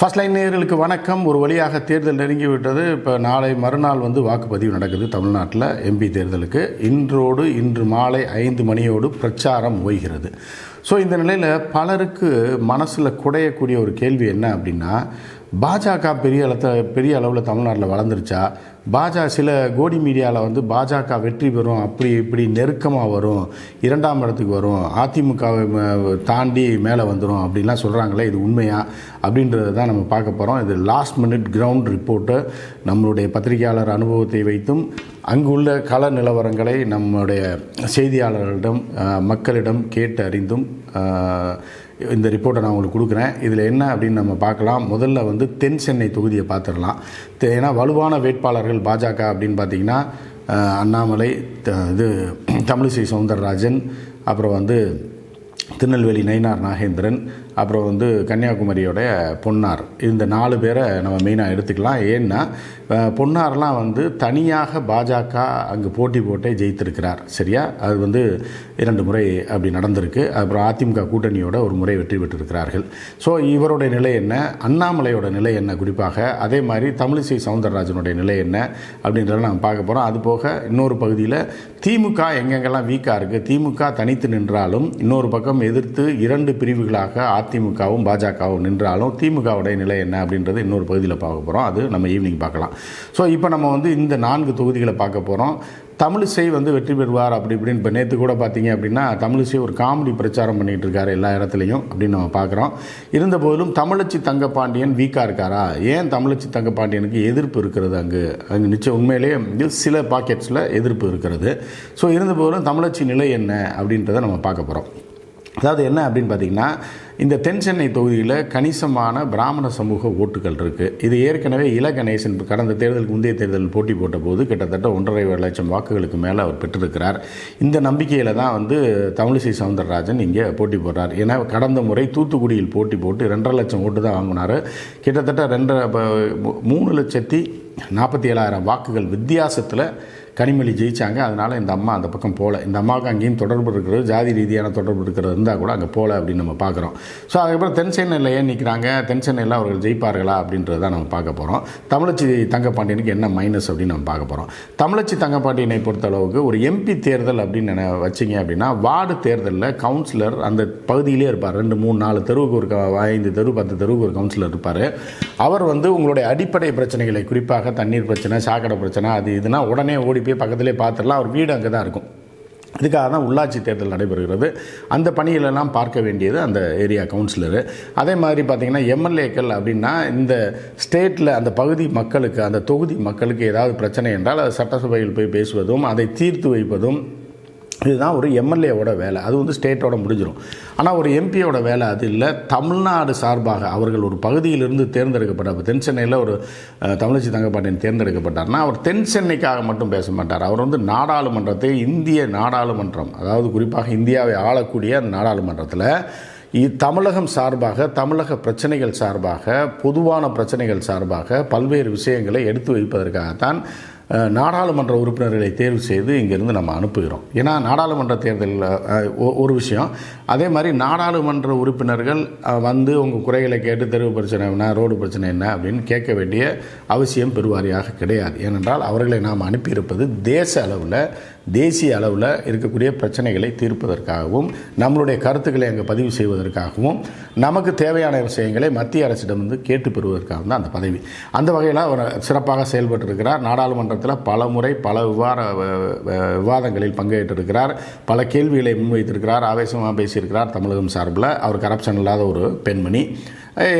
First line நேர்களுக்கு வணக்கம். ஒரு வழியாக தேர்தல் நெருங்கிவிட்டது. இப்போ நாளை மறுநாள் வந்து வாக்குப்பதிவு நடக்குது தமிழ்நாட்டில் எம்பி தேர்தலுக்கு. இன்றோடு இன்று மாலை ஐந்து மணியோடு பிரச்சாரம் ஓய்கிறது. ஸோ இந்த நிலையில் பலருக்கு மனசில் குடையக்கூடிய ஒரு கேள்வி என்ன அப்படின்னா பாஜக பெரிய அளத்த பெரிய அளவில் தமிழ்நாட்டில் வளர்ந்துருச்சா? பாஜக சில கோடி மீடியாவில் வந்து பாஜக வெற்றி பெறும் அப்படி இப்படி நெருக்கமாக வரும் இரண்டாம் இடத்துக்கு வரும் அதிமுகவை தாண்டி மேலே வந்துடும் அப்படின்லாம் சொல்கிறாங்களே இது உண்மையா? அப்படின்றத தான் நம்ம பார்க்க போகிறோம் இது லாஸ்ட் மினிட் கிரவுண்ட் ரிப்போர்ட்டு நம்மளுடைய பத்திரிகையாளர் அனுபவத்தை வைத்தும் அங்குள்ள கள நிலவரங்களை நம்முடைய செய்தியாளர்களிடம் மக்களிடம் கேட்டு அறிந்தும் இந்த ரிப்போர்ட்டை நான் உங்களுக்கு கொடுக்குறேன். இதில் என்ன அப்படின்னு நம்ம பார்க்கலாம். முதல்ல வந்து தென் சென்னை தொகுதியை பார்த்துடலாம். ஏன்னா வலுவான வேட்பாளர்கள் பாஜக அப்படின்னு பார்த்தீங்கன்னா அண்ணாமலை த- இது தமிழிசை சவுந்தரராஜன் அப்புறம் வந்து திருநெல்வேலி நயினார் நாகேந்திரன் அப்புறம் வந்து கன்னியாகுமரியோட பொன்னார். இந்த நாலு பேரை நம்ம மெயினாக எடுத்துக்கலாம். ஏன்னா பொன்னார்லாம் வந்து தனியாக பாஜக அங்கே போட்டி போட்டே ஜெயித்திருக்கிறார். சரியா? அது வந்து இரண்டு முறை அப்படி நடந்திருக்கு. அப்புறம் அதிமுக கூட்டணியோட ஒரு முறை வெற்றி பெற்றிருக்கிறார்கள். ஸோ இவருடைய நிலை என்ன? அண்ணாமலையோட நிலை என்ன குறிப்பாக? அதே மாதிரி தமிழிசை சவுந்தரராஜனுடைய நிலை என்ன? அப்படின்றத நம்ம பார்க்க போகிறோம் அது போக இன்னொரு பகுதியில் திமுக எங்கெங்கெல்லாம் வீக்காக இருக்குது திமுக தனித்து நின்றாலும் இன்னொரு பக்கம் எதிர்த்து இரண்டு பிரிவுகளாக அதிமுகவும் பாஜகவும் நின்றாலும் திமுகவுடைய நிலை என்ன அப்படின்றது இன்னொரு பகுதியில் பார்க்க போகிறோம் அது நம்ம ஈவினிங் பார்க்கலாம். ஸோ இப்போ நம்ம வந்து இந்த நான்கு தொகுதிகளை பார்க்க போகிறோம் தமிழிசை வந்து வெற்றி பெறுவார் அப்படி இப்படின்னு இப்போ நேற்று கூட பார்த்தீங்க அப்படின்னா தமிழிசை ஒரு காமெடி பிரச்சாரம் பண்ணிகிட்டு இருக்காரு எல்லா இடத்துலையும் அப்படின்னு நம்ம பார்க்குறோம். இருந்த போதிலும் தமிழச்சி தங்கப்பாண்டியன் வீக்காக இருக்காரா? ஏன் தமிழச்சி தங்கப்பாண்டியனுக்கு எதிர்ப்பு இருக்கிறது அங்கு? அங்கே நிச்சயம் உண்மையிலேயே சில பாக்கெட்ஸில் எதிர்ப்பு இருக்கிறது. ஸோ இருந்த போதிலும் தமிழச்சி நிலை என்ன அப்படின்றத நம்ம பார்க்க போகிறோம் அதாவது என்ன அப்படின்னு பார்த்தீங்கன்னா இந்த தென் சென்னை தொகுதியில் கணிசமான பிராமண சமூக ஓட்டுகள் இருக்குது இது ஏற்கனவே இல கணேசன் கடந்த தேர்தலுக்கு முந்தைய தேர்தலில் போட்டி போட்ட போது கிட்டத்தட்ட ஒன்றரை லட்சம் வாக்குகளுக்கு மேலே அவர் பெற்றிருக்கிறார். இந்த நம்பிக்கையில் தான் வந்து தமிழிசை சவுந்தரராஜன் இங்கே போட்டி போடுறார். ஏன்னா கடந்த முறை தூத்துக்குடியில் போட்டி போட்டு ரெண்டரை லட்சம் ஓட்டு தான் வாங்கினார். கிட்டத்தட்ட ரெண்டரை ப- மூணு லட்சத்தி நாற்பத்தி ஏழாயிரம் வாக்குகள் வித்தியாசத்தில் கனிமொழி ஜெயிச்சாங்க. அதனால் இந்த அம்மா அந்த பக்கம் போகல இந்த அம்மாவுக்கு அங்கேயும் தொடர்பு இருக்கிறது ஜாதி ரீதியான தொடர்பு இருக்கிறது இருந்தால் கூட அங்கே போகல அப்படின்னு நம்ம பார்க்குறோம். ஸோ அதுக்கப்புறம் தென் சென்னையில் ஏன் நிற்கிறாங்க தென் சென்னையில் அவர்கள் ஜெயிப்பார்களா அப்படின்றத தான் நம்ம பார்க்க போகிறோம் தமிழச்சி தங்கப்பாண்டியனுக்கு என்ன மைனஸ் அப்படின்னு நம்ம பார்க்க போகிறோம் தமிழச்சி தங்கப்பாண்டியனை பொறுத்தளவுக்கு ஒரு எம்பி தேர்தல் அப்படின்னு நினை வச்சிங்க அப்படின்னா வார்டு தேர்தலில் கவுன்சிலர் அந்த பகுதியிலே இருப்பார். ரெண்டு மூணு நாலு தெருவுக்கு ஒரு க- ஐந்து தெரு பத்து தெருவுக்கு ஒரு கவுன்சிலர் இருப்பார். அவர் வந்து உங்களுடைய அடிப்படை பிரச்சனைகளை குறிப்பாக தண்ணீர் பிரச்சனை சாக்கடை பிரச்சனை அது இதுனா உடனே ஓடி போய் பக்கத்திலே பார்த்துடலாம். அவர் வீடு அங்கே தான் இருக்கும். இதுக்காக தான் உள்ளாட்சி தேர்தல் நடைபெறுகிறது. அந்த பணிகளெல்லாம் பார்க்க வேண்டியது அந்த ஏரியா கவுன்சிலரு. அதே மாதிரி பார்த்திங்கன்னா எம்எல்ஏக்கள் அப்படின்னா இந்த ஸ்டேட்டில் அந்த பகுதி மக்களுக்கு அந்த தொகுதி மக்களுக்கு ஏதாவது பிரச்சனை என்றால் அது சட்டசபையில் போய் பேசுவதும் அதை தீர்த்து வைப்பதும் இதுதான் ஒரு எம்எல்ஏவோட வேலை. அது வந்து ஸ்டேட்டோட முடிஞ்சிடும் ஆனால் ஒரு எம்பியோட வேலை அது இல்லை. தமிழ்நாடு சார்பாக அவர்கள் ஒரு பகுதியிலிருந்து தேர்ந்தெடுக்கப்பட்ட இப்போ தென் சென்னையில் ஒரு தமிழச்சி தங்கப்பாண்டியன் தேர்ந்தெடுக்கப்பட்டார்னா அவர் தென் சென்னைக்காக மட்டும் பேச மாட்டார். அவர் வந்து நாடாளுமன்றத்தை இந்திய நாடாளுமன்றம் அதாவது குறிப்பாக இந்தியாவை ஆளக்கூடிய அந்த நாடாளுமன்றத்தில் இ- தமிழகம் சார்பாக தமிழக பிரச்சனைகள் சார்பாக பொதுவான பிரச்சனைகள் சார்பாக பல்வேறு விஷயங்களை எடுத்து வைப்பதற்காகத்தான் நாடாளுமன்ற உறுப்பினர்களை தேர்வு செய்து இங்கேருந்து நம்ம அனுப்புகிறோம். ஏன்னா நாடாளுமன்ற தேர்தலில் ஒ- ஒரு விஷயம். அதே மாதிரி நாடாளுமன்ற உறுப்பினர்கள் வந்து உங்கள் குறைகளை கேட்டு தெருவு பிரச்சனை என்ன ரோடு பிரச்சனை என்ன அப்படின்னு கேட்க வேண்டிய அவசியம் பெருவாரியாக கிடையாது. ஏனென்றால் அவர்களை நாம் அனுப்பியிருப்பது தேச அளவில் தேசிய அளவில் இருக்கக்கூடிய பிரச்சனைகளை தீர்ப்பதற்காகவும் நம்மளுடைய கருத்துக்களை அங்கே பதிவு செய்வதற்காகவும் நமக்கு தேவையான விஷயங்களை மத்திய அரசிடமிருந்து கேட்டு பெறுவதற்காகவும் தான் அந்த பதவி. அந்த வகையில் அவர் சிறப்பாக செயல்பட்டிருக்கிறார். நாடாளுமன்றத்தில் பல முறை பல விவாத விவாதங்களில் பங்கேற்றிருக்கிறார். பல கேள்விகளை முன்வைத்திருக்கிறார். ஆவேசமாக பேசியிருக்கிறார் தமிழகம் சார்பில். அவர் கரப்ஷன் இல்லாத ஒரு பெண்மணி.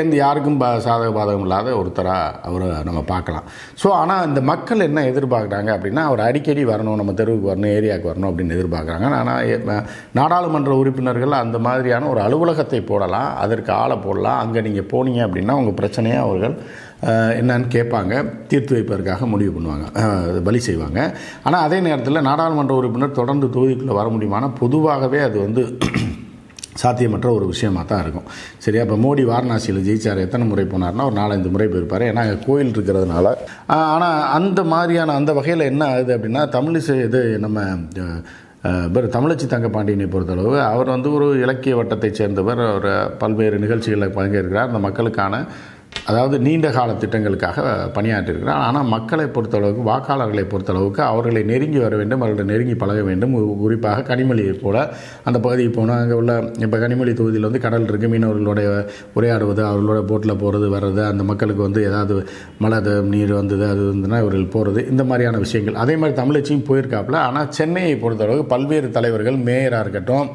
எந்த யாருக்கும் பா சாதக பாதகம் இல்லாத ஒருத்தராக அவரை நம்ம பார்க்கலாம். ஸோ ஆனால் இந்த மக்கள் என்ன எதிர்பார்க்குறாங்க அப்படின்னா அவர் அடிக்கடி வரணும் நம்ம தெருவுக்கு வரணும் ஏரியாவுக்கு வரணும் அப்படின்னு எதிர்பார்க்குறாங்க. ஆனால் நாடாளுமன்ற உறுப்பினர்கள் அந்த மாதிரியான ஒரு அலுவலகத்தை போடலாம் அதற்கு ஆளை போடலாம் அங்கே நீங்கள் போனீங்க அப்படின்னா உங்கள் பிரச்சனையை அவர்கள் என்னன்னு கேட்பாங்க தீர்த்து வைப்பதற்காக முடிவு பண்ணுவாங்க பலி செய்வாங்க. ஆனால் அதே நேரத்தில் நாடாளுமன்ற உறுப்பினர் தொடர்ந்து தொகுதிக்குள்ளே வர முடியுமானால் பொதுவாகவே அது வந்து சாத்தியமற்ற ஒரு விஷயமாக தான் இருக்கும். சரியா? இப்போ மோடி வாரணாசியில் ஜெயிச்சார். எத்தனை முறை போனார்னா ஒரு நாலஞ்சு முறை போயிருப்பார். ஏன்னா அங்கே கோயில் இருக்கிறதுனால. ஆனால் அந்த மாதிரியான அந்த வகையில் என்ன ஆகுது அப்படின்னா தமிழிசை இது நம்ம அஹ், தமிழச்சி தங்கப்பாண்டியனை பொறுத்தளவு அவர் வந்து ஒரு இலக்கிய வட்டத்தைச் சேர்ந்தவர். அவர் பல்வேறு நிகழ்ச்சிகளில் பங்கேற்கிறார். அந்த மக்களுக்கான அதாவது நீண்ட கால திட்டங்களுக்காக பணியாற்றியிருக்கிறார். ஆனால் மக்களை பொறுத்தளவுக்கு வாக்காளர்களை பொறுத்தளவுக்கு அவர்களை நெருங்கி வர வேண்டும் அவர்களை நெருங்கி பழக வேண்டும். குறிப்பாக கனிமொழியை போல அந்த பகுதிக்கு போனால் அங்கே உள்ள இப்போ கனிமொழி தொகுதியில் வந்து கடல் இருக்குது மீனவர்களுடைய உரையாடுவது அவர்களோட போட்டில் போகிறது வர்றது அந்த மக்களுக்கு வந்து ஏதாவது மழை நீர் வந்தது அது வந்துன்னா இவர்கள் போகிறது இந்த மாதிரியான விஷயங்கள். அதே மாதிரி தமிழச்சியும் போயிருக்காப்புல. ஆனால் சென்னையை பொறுத்தளவுக்கு பல்வேறு தலைவர்கள் மேயராக இருக்கட்டும்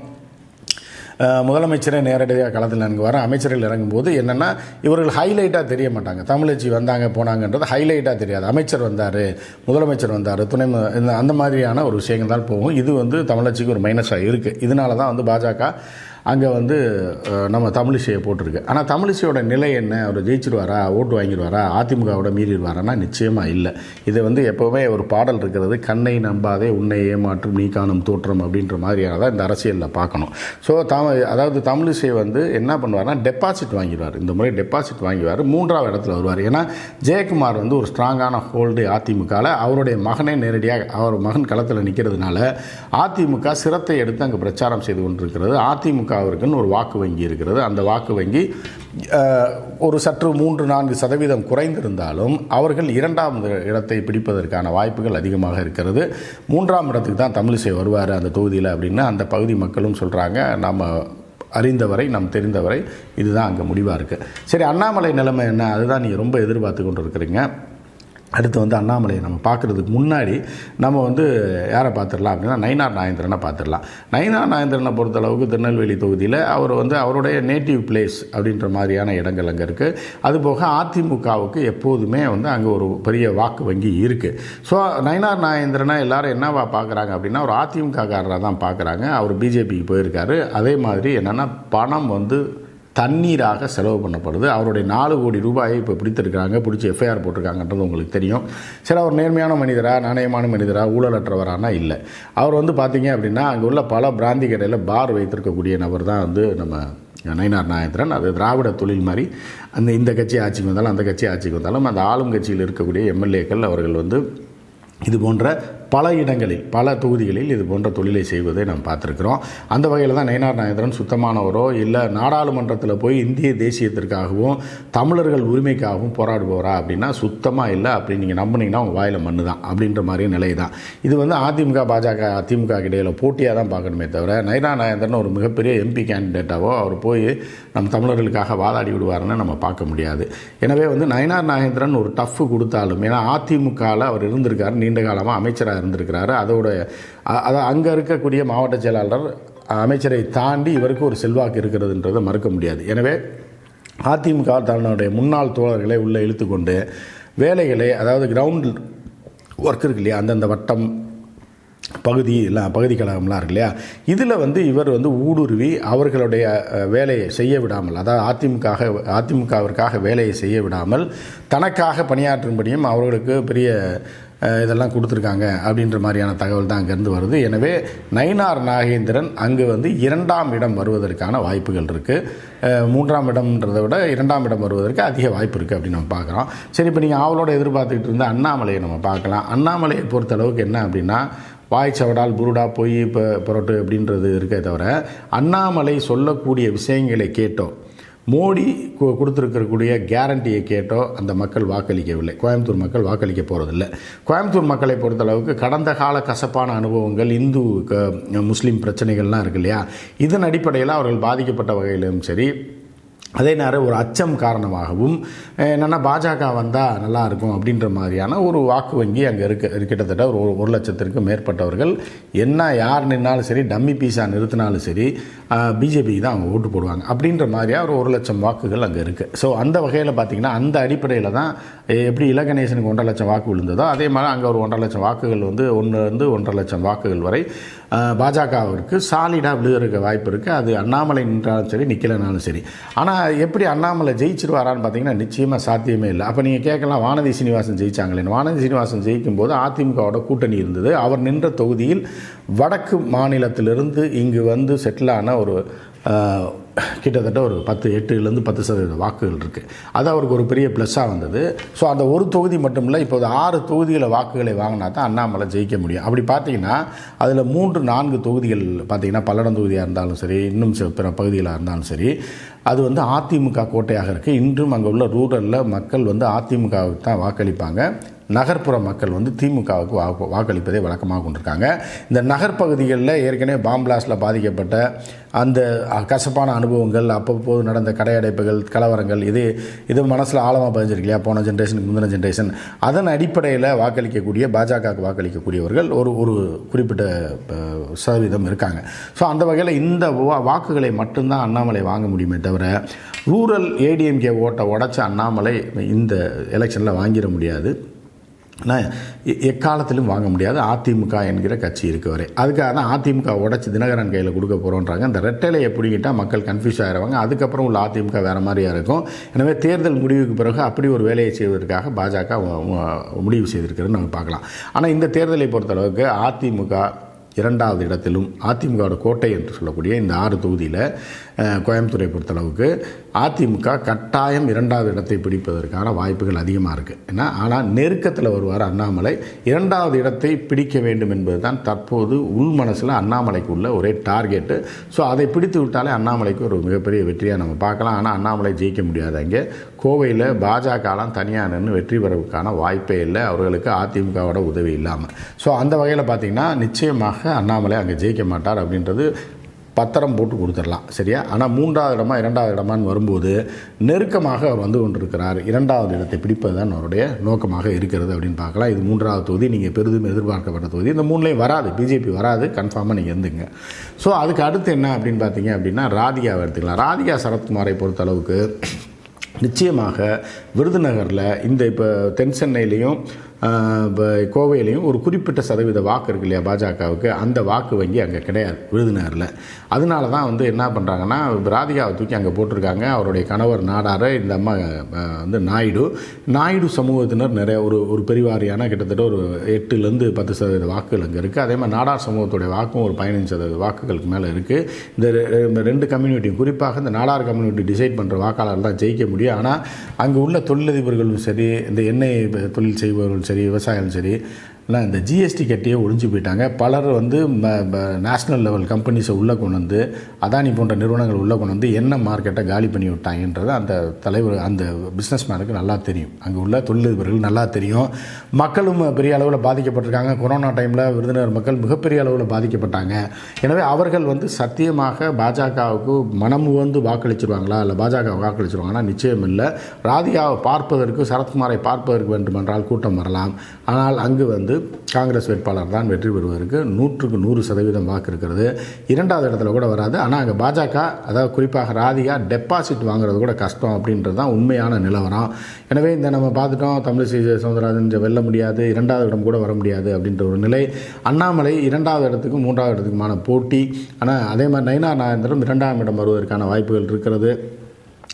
முதலமைச்சரே நேரடியாக களத்தில் இறங்கு வர அமைச்சர்கள் இறங்கும்போது என்னென்னா இவர்கள் ஹைலைட்டாக தெரிய மாட்டாங்க. தமிழச்சி வந்தாங்க போனாங்கன்றது ஹைலைட்டாக தெரியாது. அமைச்சர் வந்தார் முதலமைச்சர் வந்தார் துணை இந்த அந்த மாதிரியான ஒரு விஷயங்கள் தான் போகும். இது வந்து தமிழச்சிக்கு ஒரு மைனஸாக இருக்குது இதனால தான் வந்து பாஜக அங்கே வந்து நம்ம தமிழிசையை போட்டிருக்கு. ஆனால் தமிழிசையோட நிலை என்ன? அவர் ஜெயிச்சிருவாரா? ஓட்டு வாங்கிடுவாரா அதிமுகவோட மீறிடுவாரானா நிச்சயமாக இல்லை. இது வந்து எப்போவுமே ஒரு பாடல் இருக்கிறது கண்ணை நம்பாதே உன்னை ஏமாற்றும் நீ காணும் தோற்றம் அப்படின்ற மாதிரியான தான் இந்த அரசியலில் பார்க்கணும். ஸோ தாம அதாவது தமிழிசை வந்து என்ன பண்ணுவார்னா டெபாசிட் வாங்கிடுவார் இந்த முறை டெபாசிட் வாங்கிடுவார் மூன்றாவது இடத்துல வருவார். ஏன்னா ஜெயக்குமார் வந்து ஒரு ஸ்ட்ராங்கான ஹோல்டு அதிமுகவில் அவருடைய மகனே நேரடியாக அவர் மகன் களத்தில் நிற்கிறதுனால அதிமுக சிரத்தை எடுத்து அங்கே பிரச்சாரம் செய்து கொண்டிருக்கிறது. திமுகவிற்குன்னு ஒரு வாக்கு வங்கி இருக்கிறது. அந்த வாக்கு வங்கி ஒரு சற்று மூன்று நான்கு சதவீதம் குறைந்திருந்தாலும் அவர்கள் இரண்டாம் இடத்தை பிடிப்பதற்கான வாய்ப்புகள் அதிகமாக இருக்கிறது. மூன்றாம் இடத்துக்கு தான் தமிழிசை வருவார் அந்த தொகுதியில் அப்படின்னு அந்த பகுதி மக்களும் சொல்கிறாங்க நம்ம அறிந்தவரை நாம் தெரிந்தவரை இதுதான் அங்கே முடிவாக இருக்குது சரி அண்ணாமலை நிலைமை என்ன? அதுதான் நீங்கள் ரொம்ப எதிர்பார்த்து கொண்டு இருக்கிறீங்க அடுத்து வந்து அண்ணாமலையை நம்ம பார்க்குறதுக்கு முன்னாடி நம்ம வந்து யாரை பார்த்துடலாம் அப்படின்னா நயினார் நாயந்திரனை பார்த்துடலாம். நயினார் நாயந்திரனை பொறுத்தளவுக்கு திருநெல்வேலி தொகுதியில் அவர் வந்து அவருடைய நேட்டிவ் பிளேஸ் அப்படின்ற மாதிரியான இடங்கள் அங்கே இருக்குது அதுபோக அதிமுகவுக்கு எப்போதுமே வந்து அங்கே ஒரு பெரிய வாக்கு வங்கி இருக்குது ஸோ நயினார் நாயந்திரனை எல்லாரும் என்னவா பார்க்குறாங்க அப்படின்னா ஒரு அதிமுக காரராக தான் பார்க்குறாங்க. அவர் பிஜேபிக்கு போயிருக்காரு. அதே மாதிரி என்னென்னா பணம் வந்து தண்ணீராக செலவு பண்ணப்படுது. அவருடைய நாலு கோடி ரூபாயை இப்போ பிடித்திருக்கிறாங்க. பிடிச்சி எஃப்ஐஆர் போட்டிருக்காங்கன்றது உங்களுக்கு தெரியும். சரி அவர் நேர்மையான மனிதரா நாணயமான மனிதரா ஊழலற்றவரானா? இல்லை. அவர் வந்து பார்த்தீங்க அப்படின்னா அங்கே உள்ள பல பிராந்தி கடையில் பார் வைத்திருக்கக்கூடிய நபர் தான் வந்து நம்ம நயினார் நாயந்திரன் அது திராவிட தொழில் மாதிரி. அந்த இந்த கட்சி ஆட்சிக்கு வந்தாலும் அந்த கட்சி ஆட்சிக்கு வந்தாலும் அந்த ஆளும் கட்சியில் இருக்கக்கூடிய எம்எல்ஏக்கள் அவர்கள் வந்து இது போன்ற பல இடங்களில் பல தொகுதிகளில் இது போன்ற தொழிலை செய்வதை நாம் பார்த்துருக்குறோம். அந்த வகையில் தான் நயனார் நாயந்திரன் சுத்தமானவரோ இல்லை நாடாளுமன்றத்தில் போய் இந்திய தேசியத்திற்காகவும் தமிழர்கள் உரிமைக்காகவும் போராடுபவரா அப்படின்னா சுத்தமாக இல்லை அப்படி நீங்கள் நம்புனீங்கன்னா உங்கள் வாயில் மண்ணு தான் அப்படின்ற மாதிரி நிலை தான். இது வந்து அதிமுக பாஜக அதிமுக இடையில் போட்டியாக தான் பார்க்கணுமே தவிர நயனார் நாயந்திரன் ஒரு மிகப்பெரிய எம்பி கேண்டிடேட்டாவோ அவர் போய் நம் தமிழர்களுக்காக வாதாடி விடுவாருன்னு நம்ம பார்க்க முடியாது. எனவே வந்து நயனார் நாகேந்திரன் ஒரு டஃப் கொடுத்தாலும் ஏன்னா அதிமுகவில் அவர் இருந்திருக்காரு நீண்ட காலமாக அமைச்சராக இருந்திருக்கிறாரு. அதோட அதை அங்கே இருக்கக்கூடிய மாவட்ட செயலாளர் அமைச்சரை தாண்டி இவருக்கு ஒரு செல்வாக்கு இருக்கிறதுன்றதை மறுக்க முடியாது. எனவே அதிமுக தன்னுடைய முன்னாள் தோழர்களை உள்ளே இழுத்துக்கொண்டு வேலைகளை அதாவது கிரவுண்ட் ஒர்க் இருக்கு இல்லையா அந்தந்த வட்டம் பகுதி எல்லாம் பகுதி கழகம்லாம் இருக்கு இல்லையா இதில் வந்து இவர் வந்து ஊடுருவி அவர்களுடைய வேலையை செய்ய விடாமல் அதாவது அதிமுக அதிமுகவிற்காக வேலையை செய்ய விடாமல் தனக்காக பணியாற்றும்படியும் அவர்களுக்கு பெரிய இதெல்லாம் கொடுத்துருக்காங்க அப்படின்ற மாதிரியான தகவல் தான் அங்கேருந்து வருது. எனவே நயினார் நாகேந்திரன் அங்கு வந்து இரண்டாம் இடம் வருவதற்கான வாய்ப்புகள் இருக்குது மூன்றாம் இடம்ன்றதை விட இரண்டாம் இடம் வருவதற்கு அதிக வாய்ப்பு இருக்குது அப்படின்னு நம்ம பார்க்குறோம். சரி இப்போ நீங்கள் அவளோட எதிர்பார்த்துக்கிட்டு இருந்த அண்ணாமலையை நம்ம பார்க்கலாம். அண்ணாமலையை பொறுத்தளவுக்கு என்ன அப்படின்னா வாய் சவடால் புருடா பொய் இப்போ புரட்டு அப்படின்றது இருக்கே தவிர அண்ணாமலை சொல்லக்கூடிய விஷயங்களை கேட்டோ மோடி கொடுத்துருக்கக்கூடிய கேரண்டியை கேட்டோ அந்த மக்கள் வாக்களிக்கவில்லை. கோயம்புத்தூர் மக்கள் வாக்களிக்க போகிறதில்ல கோயம்புத்தூர் மக்களை பொறுத்தளவுக்கு கடந்த கால கசப்பான அனுபவங்கள் இந்து க- முஸ்லீம் பிரச்சனைகள்லாம் இருக்கு இல்லையா? இதன் அடிப்படையில் அவர்கள் பாதிக்கப்பட்ட வகையிலும் சரி அதே நேரம் ஒரு அச்சம் காரணமாகவும் என்னென்னா பாஜக வந்தால் நல்லா இருக்கும் அப்படின்ற மாதிரியான ஒரு வாக்கு வங்கி அங்கே இருக்க கிட்டத்தட்ட ஒரு ஒரு லட்சத்திற்கு மேற்பட்டவர்கள். என்ன யார் நின்னாலும் சரி டம்மி பீஸாக நிறுத்தினாலும் சரி பிஜேபிக்கு தான் அவங்க ஓட்டு போடுவாங்க. அப்படின்ற மாதிரியா ஒரு ஒரு லட்சம் வாக்குகள் அங்கே இருக்குது ஸோ அந்த வகையில் பார்த்தீங்கன்னா அந்த அடிப்படையில் தான் எப்படி இலகணேசனுக்கு ஒன்றரை லட்சம் வாக்கு விழுந்ததோ அதே மாதிரி அங்கே ஒரு ஒன்றரை லட்சம் வாக்குகள் வந்து ஒன்றுலேருந்து ஒன்றரை லட்சம் வாக்குகள் வரை பாஜகவிற்கு சாலிடாக விழுகிறதுக்கு வாய்ப்பு இருக்குது அது அண்ணாமலை நின்றாலும் சரி நிற்கலைனாலும் சரி. ஆனால் எப்படி அண்ணாமலை ஜெயிச்சிருவாரான்னு பார்த்தீங்கன்னா நிச்சயமாக சாத்தியமே இல்லை. அப்போ நீங்கள் கேட்கலாம் வானதி சீனிவாசன் ஜெயிச்சாங்களேன்னு. வானதி சீனிவாசன் ஜெயிக்கும் போது அதிமுகவோட கூட்டணி இருந்தது. அவர் நின்ற தொகுதியில் வடக்கு மாநிலத்திலிருந்து இங்கு வந்து செட்டிலான ஒரு கிட்டத்தட்ட ஒரு பத்து எட்டுலேருந்து பத்து சதவீத வாக்குகள் இருக்குது அது அவருக்கு ஒரு பெரிய ப்ளஸ்ஸாக வந்தது. ஸோ அந்த ஒரு தொகுதி மட்டும் இல்லை இப்போது ஆறு தொகுதிகளை வாக்குகளை வாங்கினா தான் அண்ணாமலை ஜெயிக்க முடியும். அப்படி பார்த்தீங்கன்னா அதில் மூன்று நான்கு தொகுதிகள் பார்த்திங்கன்னா பல்லடம் தொகுதியாக இருந்தாலும் சரி இன்னும் சில பிற பகுதிகளாக இருந்தாலும் சரி அது வந்து அதிமுக கோட்டையாக இருக்குது இன்றும் அங்கே உள்ள ரூரலில் மக்கள் வந்து அதிமுகவுக்கு தான் வாக்களிப்பாங்க. நகர்ப்புற மக்கள் வந்து திமுகவுக்கு வாக்கு வாக்களிப்பதை வழக்கமாக கொண்டிருக்காங்க. இந்த நகர்ப்பகுதிகளில் ஏற்கனவே பாம்பிளாஸில் பாதிக்கப்பட்ட அந்த கசப்பான அனுபவங்கள் அப்பப்போது நடந்த கடையடைப்புகள் கலவரங்கள் இது இது மனசில் ஆழமாக பதிஞ்சிருக்கு இல்லையா? போன ஜென்ரேஷனுக்கு முந்தின ஜென்ரேஷன் அதன் அடிப்படையில் வாக்களிக்கக்கூடிய பாஜகவுக்கு வாக்களிக்கக்கூடியவர்கள் ஒரு ஒரு குறிப்பிட்ட சதவீதம் இருக்காங்க. ஸோ அந்த வகையில் இந்த வா- வாக்குகளை மட்டும்தான் அண்ணாமலை வாங்க முடியுமே தவிர ரூரல் ஏடிஎம்கே ஓட்டை உடச்ச அண்ணாமலை இந்த எலெக்ஷனில் வாங்கிட முடியாது. ஆனால் எக்காலத்திலும் வாங்க முடியாது. அதிமுக என்கிற கட்சி இருக்கவரை அதுக்காக தான் அதிமுக உடச்சி தினகரன் கையில் கொடுக்க போகிறோன்றாங்க இந்த ரெட்டலையை பிடிக்கிட்டால் மக்கள் கன்ஃபியூஸ் ஆகிடுவாங்க அதுக்கப்புறம் உள்ள அதிமுக வேறு மாதிரியாக இருக்கும். எனவே தேர்தல் முடிவுக்கு பிறகு அப்படி ஒரு வேலையை செய்வதற்காக பாஜக முடிவு செய்திருக்கிறது நம்ம பார்க்கலாம். ஆனால் இந்த தேர்தலை பொறுத்தளவுக்கு அதிமுக இரண்டாவது இடத்திலும் அதிமுகவோட கோட்டை என்று சொல்லக்கூடிய இந்த ஆறு தொகுதியில் கோயம்புத்தூரை பொறுத்தளவுக்கு அதிமுக கட்டாயம் இரண்டாவது இடத்தை பிடிப்பதற்கான வாய்ப்புகள் அதிகமாக இருக்குது ஏன்னா ஆனால் நெருக்கத்தில் வருவார் அண்ணாமலை. இரண்டாவது இடத்தை பிடிக்க வேண்டும் என்பது தான் தற்போது உள் மனசில் அண்ணாமலைக்கு உள்ள ஒரே டார்கெட்டு. ஸோ அதை பிடித்து விட்டாலே அண்ணாமலைக்கு ஒரு மிகப்பெரிய வெற்றியாக நம்ம பார்க்கலாம். ஆனால் அண்ணாமலை ஜெயிக்க முடியாது அங்கே. கோவையில் பாஜகலாம் தனியாக நின்று வெற்றி பெறவுக்கான வாய்ப்பே இல்லை. அவர்களுக்கு அதிமுகவோட உதவி இல்லாமல் ஸோ அந்த வகையில் பார்த்திங்கன்னா நிச்சயமாக அண்ணாமலை அங்கே ஜெயிக்க மாட்டார் அப்படின்றது பத்திரம் போட்டு கொடுத்துடலாம் சரியா? ஆனால் மூன்றாவது இடமா இரண்டாவது இடமான்னு வரும்போது நெருக்கமாக அவர் வந்து கொண்டிருக்கிறார். இரண்டாவது இடத்தை பிடிப்பது தான் அவருடைய நோக்கமாக இருக்கிறது அப்படின்னு பார்க்கலாம். இது மூன்றாவது தொகுதி. நீங்கள் பெரிதும் எதிர்பார்க்கப்பட்ட தொகுதி. இந்த மூணுலேயும் வராது. பிஜேபி வராது. கன்ஃபார்மாக நீங்கள் இருந்துங்க. ஸோ அதுக்கு அடுத்து என்ன அப்படின்னு பார்த்தீங்க அப்படின்னா ராதிகாவை எடுத்துக்கலாம். ராதிகா சரத்குமாரை பொறுத்தளவுக்கு நிச்சயமாக விருதுநகரில் இந்த இப்போ தென் சென்னையிலையும் கோவையிலையும் ஒரு குறிப்பிட்ட சதவீத வாக்கு இருக்கு இல்லையா பாஜகவுக்கு? அந்த வாக்கு வங்கி அங்கே கிடையாது விருதுநகரில். அதனால தான் வந்து என்ன பண்ணுறாங்கன்னா ராதிகாவை தூக்கி அங்கே போட்டிருக்காங்க. அவருடைய கணவர் நாடார இந்த அம்மா வந்து நாயுடு. நாயுடு சமூகத்தினர் நிறைய ஒரு ஒரு பெரிவாரியான கிட்டத்தட்ட ஒரு எட்டுலேருந்து பத்து சதவீத வாக்குகள் அங்கே இருக்குது அதே மாதிரி நாடார் சமூகத்துடைய வாக்கும் ஒரு பதினஞ்சு சதவீத வாக்குகளுக்கு மேலே இருக்குது இந்த ரெ- இந்த ரெண்டு கம்யூனிட்டியும் குறிப்பாக இந்த நாடார் கம்யூனிட்டி டிசைட் பண்ணுற வாக்காளர் தான் ஜெயிக்க முடியும். ஆனால் அங்கே உள்ள தொழிலதிபர்களும் சரி இந்த எண்ணெய் தொழில் செய்பவர்களும் சரி சரி விவசாயம் சரி இல்லை இந்த ஜிஎஸ்டி கட்டியே ஒழிஞ்சு போயிட்டாங்க. பலர் வந்து நேஷ்னல் லெவல் கம்பெனிஸை உள்ளே கொண்டு வந்து அதானி போன்ற நிறுவனங்கள் உள்ளே கொண்டு வந்து என்ன மார்க்கெட்டை காலி பண்ணி விட்டாங்கன்றது அந்த தலைவர் அந்த பிஸ்னஸ் மேனுக்கு நல்லா தெரியும். அங்கே உள்ள தொழிலதிபர்கள் நல்லா தெரியும். மக்களும் பெரிய அளவில் பாதிக்கப்பட்டிருக்காங்க. கொரோனா டைமில் விருதுநகர் மக்கள் மிகப்பெரிய அளவில் பாதிக்கப்பட்டாங்க. எனவே அவர்கள் வந்து சத்தியமாக பாஜகவுக்கு மனம் வந்து வாக்களிச்சிருவாங்களா? இல்லை பாஜக வாக்களிச்சிருவாங்கன்னா நிச்சயம் இல்லை. ராதிகாவை பார்ப்பதற்கு சரத்குமாரை பார்ப்பதற்கு வேண்டுமென்றால் கூட்டம் வரலாம். ஆனால் அங்கு வந்து காங்கிரஸ் வேட்பாளர் தான் வெற்றி பெறுவதற்கு நூற்றுக்கு நூறு சதவீதம் வாக்கு இருக்கிறது. இரண்டாவது இடத்துல கூட வராது. ஆனால் அங்கே பாஜக அதாவது குறிப்பாக ராதிகா டெபாசிட் வாங்குறது கூட கஷ்டம் அப்படின்றது தான் உண்மையான நிலவரம். எனவே இந்த நம்ம பார்த்துட்டோம் தமிழிசை சவுந்தரராஜன் வெல்ல முடியாது இரண்டாவது இடம் கூட வர முடியாது அப்படின்ற ஒரு நிலை. அண்ணாமலை இரண்டாவது இடத்துக்கும் மூன்றாவது இடத்துக்குமான போட்டி. ஆனால் அதே மாதிரி நயனா நாயந்திரம் இரண்டாம் இடம் வருவதற்கான வாய்ப்புகள் இருக்கிறது.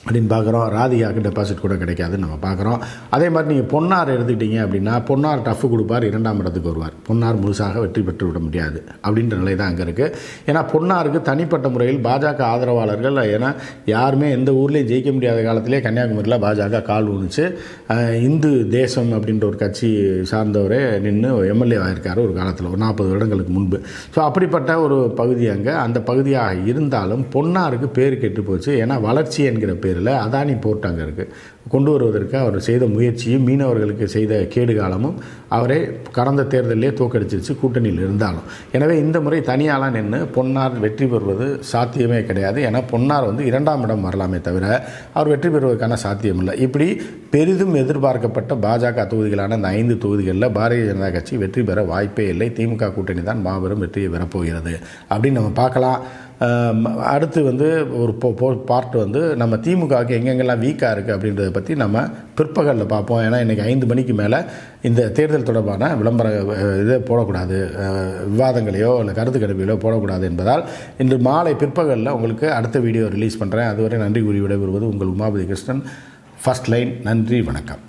அப்படின்னு பார்க்குறோம். ராதிகாவுக்கு டெபாசிட் கூட கிடைக்காதுன்னு நம்ம பார்க்குறோம். அதே மாதிரி நீங்கள் பொன்னார் எடுத்துக்கிட்டீங்க அப்படின்னா பொன்னார் டஃப் கொடுப்பார் இரண்டாம் இடத்துக்கு வருவார். பொன்னார் முழுசாக வெற்றி பெற்று விட முடியாது அப்படின்ற நிலை தான் அங்கே இருக்குது ஏன்னா பொன்னாருக்கு தனிப்பட்ட முறையில் பாஜக ஆதரவாளர்கள் ஏன்னா யாருமே எந்த ஊர்லேயும் ஜெயிக்க முடியாத காலத்திலே கன்னியாகுமரியில் பாஜக கால் ஊனுச்சு இந்து தேசம் அப்படின்ற ஒரு கட்சி சார்ந்தவரே நின்று எம்எல்ஏ ஆகியிருக்காரு ஒரு காலத்தில் ஒரு நாற்பது வருடங்களுக்கு முன்பு. ஸோ அப்படிப்பட்ட ஒரு பகுதி அங்கே. அந்த பகுதியாக இருந்தாலும் பொன்னாருக்கு பேர் கெட்டு போச்சு. ஏன்னா வளர்ச்சி என்கிற பேரில் அதானி போர்ட் அங்கே இருக்குது கொண்டு வருவதற்கு அவர் செய்த முயற்சியும் மீனவர்களுக்கு செய்த கேடு காலமும் அவரை கடந்த தேர்தலிலே தோக்கடிச்சிருச்சு கூட்டணியில் இருந்தாலும். எனவே இந்த முறை தனியாலாம் நின்று பொன்னார் வெற்றி பெறுவது சாத்தியமே கிடையாது. ஏன்னா பொன்னார் வந்து இரண்டாம் இடம் வரலாமே தவிர அவர் வெற்றி பெறுவதற்கான சாத்தியம் இல்லை இப்படி பெரிதும் எதிர்பார்க்கப்பட்ட பாஜக தொகுதிகளான இந்த ஐந்து தொகுதிகளில் பாரதிய ஜனதா கட்சி வெற்றி பெற வாய்ப்பே இல்லை. திமுக கூட்டணி தான் மாபெரும் வெற்றியை பெறப்போகிறது. அப்படின்னு நம்ம பார்க்கலாம். அடுத்து வந்து ஒரு பார்ட் வந்து நம்ம திமுகவுக்கு எங்கெங்கெல்லாம் வீக்காக இருக்குது அப்படின்றத பற்றி நம்ம பிற்பகலில் பார்ப்போம். ஏன்னா இன்றைக்கி ஐந்து மணிக்கு மேலே இந்த தேர்தல் தொடர்பான விளம்பர இதை போடக்கூடாது. விவாதங்களையோ இல்லை கருத்து கணிப்புகளையோ போடக்கூடாது என்பதால் இன்று மாலை பிற்பகலில் உங்களுக்கு அடுத்த வீடியோ ரிலீஸ் பண்ணுறேன் அதுவரை நன்றி கூறி விடைபெறுவது உங்கள் உமாபதி கிருஷ்ணன். ஃபர்ஸ்ட் லைன் நன்றி வணக்கம்.